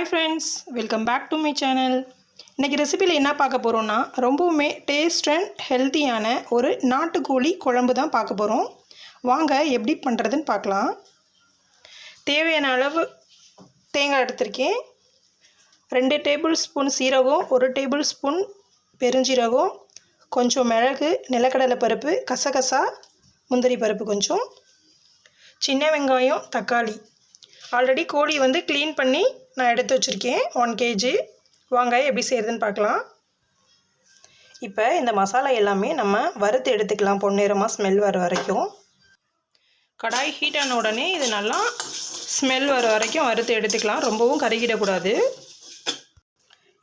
Hi friends welcome back to my channel இன்றைக்கி ரெசிபியில் என்ன பார்க்க போகிறோன்னா ரொம்பவுமே டேஸ்ட் அண்ட் ஹெல்த்தியான ஒரு நாட்டுக்கோழி குழம்பு தான் பார்க்க போகிறோம் வாங்க எப்படி பண்ணுறதுன்னு பார்க்கலாம். தேவையான அளவு தேங்காய் எடுத்திருக்கேன். ரெண்டு டேபிள் ஸ்பூன் சீரகம் ஒரு டேபிள் ஸ்பூன் பெருஞ்சீரகம் கொஞ்சம் மிளகு நிலக்கடலை பருப்பு கசகசா முந்திரி பருப்பு கொஞ்சம் சின்ன வெங்காயம் தக்காளி. ஆல்ரெடி கோழி வந்து க்ளீன் பண்ணி நான் எடுத்து வச்சுருக்கேன். ஒன் கேஜி வாங்காய் எப்படி செய்கிறதுன்னு பார்க்கலாம். இப்போ இந்த மசாலா எல்லாமே நம்ம வறுத்து எடுத்துக்கலாம். பொன்னிறமாக ஸ்மெல் வர வரைக்கும். கடாய் ஹீட் ஆன உடனே இது நல்லா ஸ்மெல் வர வரைக்கும் வறுத்து எடுத்துக்கலாம். ரொம்பவும் கருகிடக்கூடாது.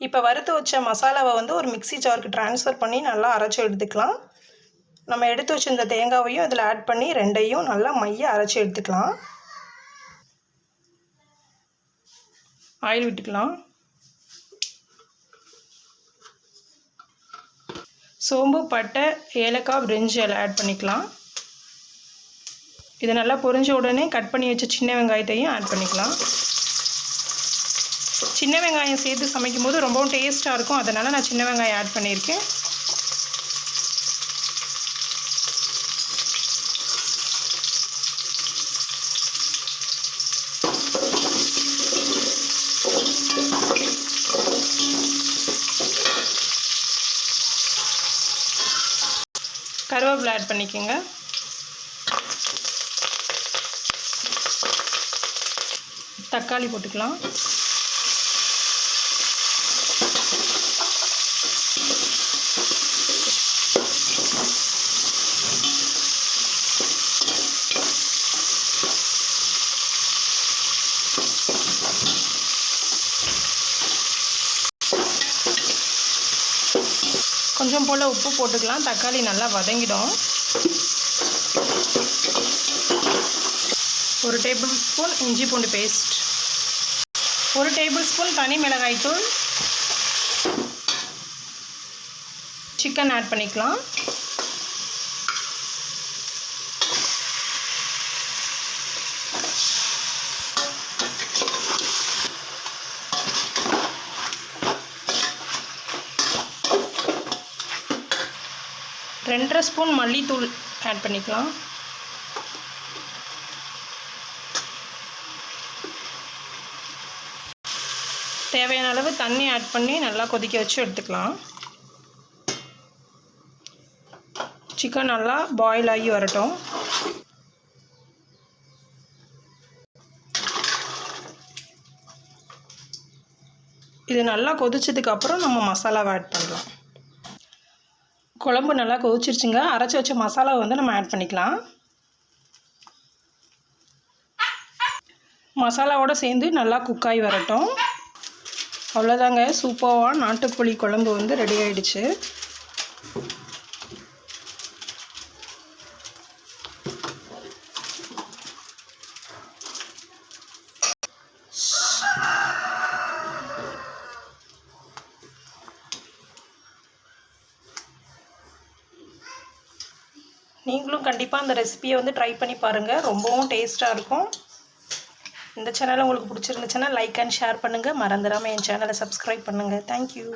இப்போ வறுத்து வச்ச மசாலாவை வந்து ஒரு மிக்ஸி ஜாருக்கு ட்ரான்ஸ்ஃபர் பண்ணி நல்லா அரைச்சி எடுத்துக்கலாம். நம்ம எடுத்து வச்சிருந்த தேங்காவையும் இதில் ஆட் பண்ணி ரெண்டையும் நல்லா மைய அரைச்சி எடுத்துக்கலாம். ஆயில் விட்டுக்கலாம். சோம்பு பட்டை ஏலக்காய் பிரிஞ்சு எல்லாம் ஆட் பண்ணிக்கலாம். இது நல்லா பொரிஞ்ச உடனே கட் பண்ணி வச்ச சின்ன வெங்காயத்தையும் ஆட் பண்ணிக்கலாம். சின்ன வெங்காயம் சேர்த்து சமைக்கும் போது ரொம்பவும் டேஸ்ட்டாக இருக்கும். அதனால் நான் சின்ன வெங்காயம் ஆட் பண்ணியிருக்கேன். கருவேப்பிலை ஆட் பண்ணிக்கோங்க. தக்காளி போட்டுக்கலாம். கொஞ்சம் போல் உப்பு போட்டுக்கலாம். தக்காளி நல்லா வதங்கிடும். ஒரு டேபிள் ஸ்பூன் இஞ்சி பூண்டு பேஸ்ட் ஒரு டேபிள் ஸ்பூன் தனி மிளகாய் தூள். சிக்கன் ஆட் பண்ணிக்கலாம். ரெண்டரை ஸ்பூன் மல்லித்தூள் ஆட் பண்ணிக்கலாம். தேவையான அளவு தண்ணி ஆட் பண்ணி நல்லா கொதிக்க வச்சு எடுத்துக்கலாம். சிக்கன் நல்லா பாயில் ஆகி வரட்டும். இது நல்லா கொதிச்சதுக்கப்புறம் நம்ம மசாலாவை ஆட் பண்ணலாம். குழம்பு நல்லா கொதிச்சிருச்சுங்க. அரைச்சி வச்ச மசாலாவை வந்து நம்ம ஆட் பண்ணிக்கலாம். மசாலாவோடு சேர்ந்து நல்லா குக்காகி வரட்டும். அவ்வளோதாங்க. சூப்பராக நாட்டுக்கோழி குழம்பு வந்து ரெடி ஆகிடுச்சு நீங்களும் கண்டிப்பாக அந்த ரெசிபியை வந்து ட்ரை பண்ணி பாருங்கள் ரொம்பவும் டேஸ்ட்டாக இருக்கும். இந்த சேனல் உங்களுக்கு பிடிச்சிருந்துச்சுன்னா லைக் அண்ட் ஷேர் பண்ணுங்கள் மறந்துடாமல் என் சேனலை சப்ஸ்கிரைப் பண்ணுங்கள் தேங்க்யூ